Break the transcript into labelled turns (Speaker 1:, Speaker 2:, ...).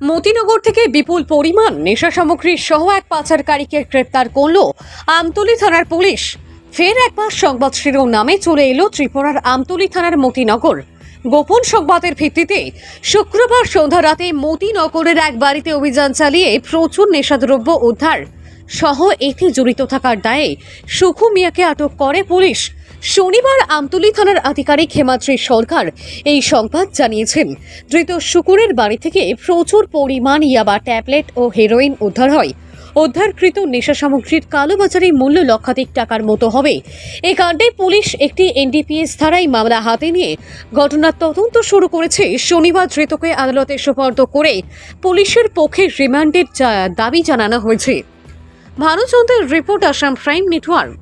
Speaker 1: মতিনগর থেকে বিপুল পরিমাণ নেশা সামগ্রীর সহ এক পাচারকারীকে গ্রেপ্তার করল আমতলী থানার পুলিশ। ফের একবার সংবাদ শিরোনামে চলে এলো ত্রিপুরার আমতলী থানার মতিনগর। গোপন সংবাদের ভিত্তিতে শুক্রবার সন্ধ্যা রাতে মতিনগরের এক বাড়িতে অভিযান চালিয়ে প্রচুর নেশাদ্রব্য উদ্ধার সহ এতে জড়িত থাকার দায়ে সুখু মিয়াকে আটক করে পুলিশ। শনিবার আমতলী থানার আধিকারিক হেমাদ্রি সরকার এই সংবাদ জানিয়েছেন। ধৃত শুকুরের বাড়ি থেকে প্রচুর পরিমাণ ইয়াবা ট্যাবলেট ও হেরোইন উদ্ধার হয়। উদ্ধারকৃত নেশা সামগ্রীর কালোবাজারি মূল্য লক্ষাধিক টাকার মতো হবে। এই কাণ্ডে পুলিশ একটি এনডিপিএস ধারায় মামলা হাতে নিয়ে ঘটনার তদন্ত শুরু করেছে। শনিবার ধৃতকে আদালতে সুপর্দ করে পুলিশের পক্ষে রিমান্ডের দাবি জানানো হয়েছে। ভানুচন্দ্রের রিপোর্ট, আসাম প্রাইম নেটওয়ার্ক।